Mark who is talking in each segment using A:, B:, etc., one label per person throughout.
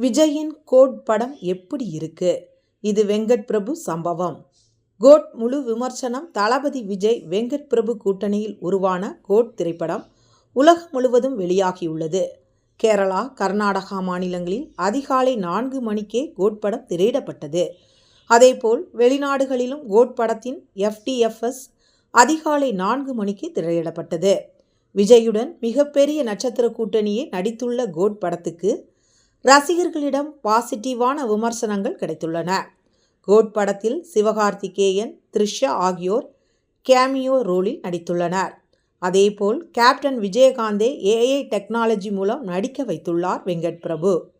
A: விஜயின் கோட் படம் எப்படி இருக்கு? இது வெங்கட் பிரபு சம்பவம். கோட் முழு விமர்சனம் தளபதி விஜய் வெங்கட் பிரபு கூட்டணியில் உருவான கோட் திரைப்படம் உலகம் முழுவதும் வெளியாகியுள்ளது. கேரளா கர்நாடகா மாநிலங்களில் அதிகாலை நான்கு மணிக்கே கோட் படம் திரையிடப்பட்டது. அதேபோல் வெளிநாடுகளிலும் கோட் படத்தின் எஃப்டிஎஃப்எஸ் அதிகாலை நான்கு மணிக்கு திரையிடப்பட்டது. விஜயுடன் மிகப்பெரிய நட்சத்திர கூட்டணியே நடித்துள்ள கோட் படத்துக்கு ரசிகர்களிடம் பாசிட்டிவான விமர்சனங்கள் கிடைத்துள்ளன. கோட் படத்தில் சிவகார்த்திகேயன் த்ரிஷா ஆகியோர் கேமியோ ரோலில் நடித்துள்ளனர். அதேபோல் கேப்டன் விஜயகாந்தே ஏஐ டெக்னாலஜி மூலம் நடிக்க வைத்துள்ளார் வெங்கட் பிரபு.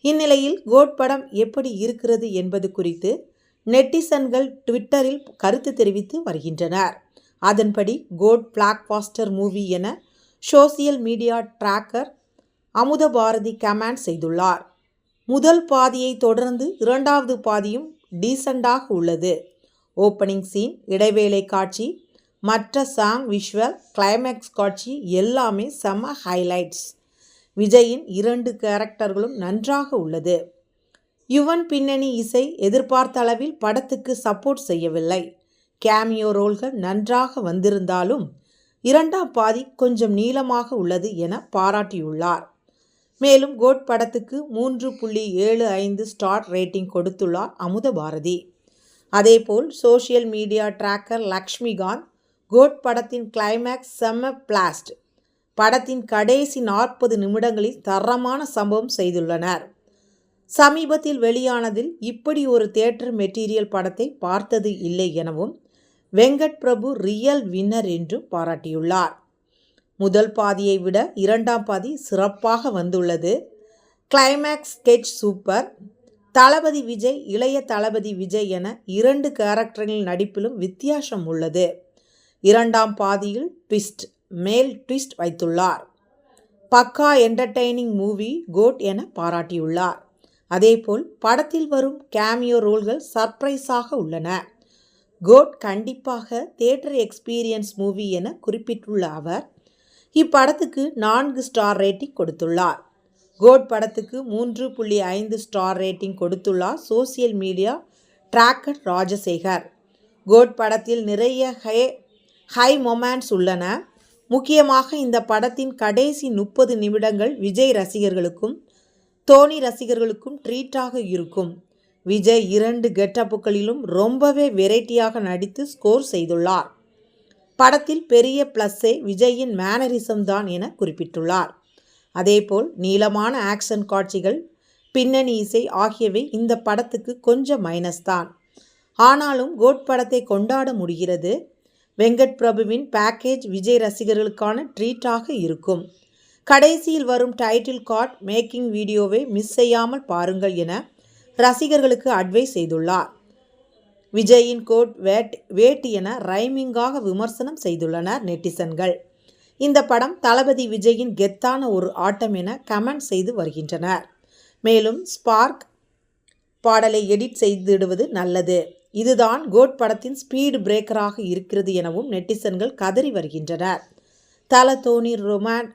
A: இந்நிலையில் கோட் படம் எப்படி இருக்கிறது என்பது குறித்து நெட்டிசன்கள் ட்விட்டரில் கருத்து தெரிவித்து வருகின்றனர். அதன்படி கோட் பிளாக்பாஸ்டர் மூவி என social media tracker Amutha Bharathi comment செய்துள்ளார். முதல் பாதியை தொடர்ந்து இரண்டாவது பாதியும் டீசெண்டாக உள்ளது. ஓப்பனிங் சீன் இடைவேளை காட்சி மற்ற சாங் விஷுவல் கிளைமேக்ஸ் காட்சி எல்லாமே செம ஹைலைட்ஸ் விஜயின் இரண்டு கேரக்டர்களும் நன்றாக உள்ளது. யுவன் பின்னணி இசை எதிர்பார்த்த அளவில் படத்துக்கு சப்போர்ட் செய்யவில்லை. கேமியோ ரோல்கள் நன்றாக வந்திருந்தாலும் இரண்டாம் பாதி கொஞ்சம் நீளமாக உள்ளது என பாராட்டியுள்ளார். மேலும் கோட் படத்துக்கு மூன்று புள்ளி ஏழு ஐந்து ஸ்டார் ரேட்டிங் கொடுத்துள்ளார் அமுத பாரதி. அதேபோல் social media tracker Lakshmikanth GOAT படத்தின் கிளைமேக்ஸ் செம்ம பிளாஸ்ட் படத்தின் கடைசி நாற்பது நிமிடங்களில் தரமான சம்பவம் செய்துள்ளனர். சமீபத்தில் வெளியானதில் இப்படி ஒரு தியேட்டர் மெட்டீரியல் படத்தை பார்த்தது இல்லை எனவும் வெங்கட் பிரபு ரியல் வின்னர் என்றும் பாராட்டியுள்ளார். முதல் பாதியை விட இரண்டாம் பாதி சிறப்பாக வந்துள்ளது. Climax sketch super Thalapathy Vijay Ilaya Thalapathy Vijay என இரண்டு கேரக்டர்களின் நடிப்பிலும் வித்தியாசம் உள்ளது. இரண்டாம் பாதியில் ட்விஸ்ட் மேல் ட்விஸ்ட் வைத்துள்ளார். பக்கா என்டர்டெய்னிங் மூவி கோட் என பாராட்டியுள்ளார். அதேபோல் படத்தில் வரும் கேமியோ ரோல்கள் சர்ப்ரைஸாக உள்ளன. கோட் கண்டிப்பாக தியேட்டர் எக்ஸ்பீரியன்ஸ் மூவி என குறிப்பிட்டுள்ள அவர் இப்படத்துக்கு நான்கு ஸ்டார் ரேட்டிங் கொடுத்துள்ளார். கோட் படத்துக்கு மூன்று புள்ளி ஐந்து ஸ்டார் ரேட்டிங் கொடுத்துள்ளார் social media tracker Rajasekar. GOAT படத்தில் நிறைய ஹை ஹை மொமெண்ட்ஸ் உள்ளன. முக்கியமாக இந்த படத்தின் கடைசி முப்பது நிமிடங்கள் விஜய் ரசிகர்களுக்கும் தோனி ரசிகர்களுக்கும் ட்ரீட்டாக இருக்கும். விஜய் இரண்டு கெட்டப்புகளிலும் ரொம்பவே வெரைட்டியாக நடித்து ஸ்கோர் செய்துள்ளார். படத்தில் பெரிய ப்ளஸ்ஸே விஜயின் மேனரிசம் தான் என குறிப்பிட்டுள்ளார். அதேபோல் நீளமான ஆக்ஷன் காட்சிகள் பின்னணி இசை ஆகியவை இந்த படத்துக்கு கொஞ்சம் மைனஸ் தான். ஆனாலும் கோட் படத்தை கொண்டாட முடிகிறது. வெங்கட் பிரபுவின் பேக்கேஜ் விஜய் ரசிகர்களுக்கான ட்ரீட்டாக இருக்கும். கடைசியில் வரும் டைட்டில் கார்ட் மேக்கிங் வீடியோவை மிஸ் செய்யாமல் பாருங்கள் என ரசிகர்களுக்கு அட்வைஸ் செய்துள்ளார். விஜயின் கோட் வேட் வேட் என ரைமிங்காக விமர்சனம் செய்துள்ளனர் நெட்டிசன்கள். இந்த படம் தளபதி விஜயின் கெத்தான ஒரு ஆட்டம் என கமெண்ட் செய்து வருகின்றனர். மேலும் ஸ்பார்க் பாடலை எடிட் செய்திடுவது நல்லது. இதுதான் கோட் படத்தின் ஸ்பீடு பிரேக்கராக இருக்கிறது எனவும் நெட்டிசன்கள் கதறி வருகின்றனர். தல தோனி ரொமான்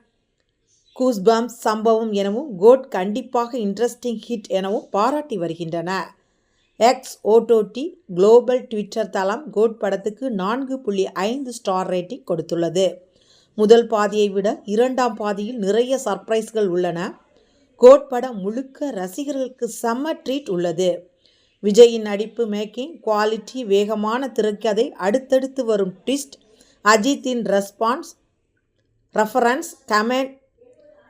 A: கூஸ்பம்ப் சம்பவம் எனவும் கோட் கண்டிப்பாக இன்ட்ரெஸ்டிங் ஹிட் எனவும் பாராட்டி வருகின்றன. எக்ஸ் ஓட்டோடி குளோபல் ட்விட்டர் தளம் கோட் படத்துக்கு நான்கு புள்ளி ஐந்து ஸ்டார் ரேட்டிங் கொடுத்துள்ளது. முதல் பாதியை விட இரண்டாம் பாதியில் நிறைய சர்ப்ரைஸ்கள் உள்ளன. கோட் படம் முழுக்க ரசிகர்களுக்கு செம்ம ட்ரீட் உள்ளது. விஜயின் நடிப்பு மேக்கிங் குவாலிட்டி வேகமான திரைக்கதை அடுத்தடுத்து வரும் ட்விஸ்ட் அஜித்தின் response reference comment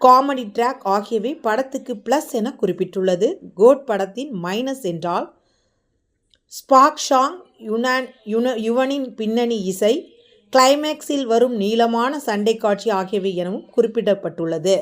A: comedy track ஆகியவை படத்துக்கு ப்ளஸ் என குறிப்பிட்டுள்ளது. கோட் படத்தின் மைனஸ் என்றால் ஸ்பாக் ஷாங் யுனான் யுன யுவனின் பின்னணி இசை கிளைமேக்ஸில் வரும் நீளமான சண்டை காட்சி ஆகியவை எனவும் குறிப்பிடப்பட்டுள்ளது.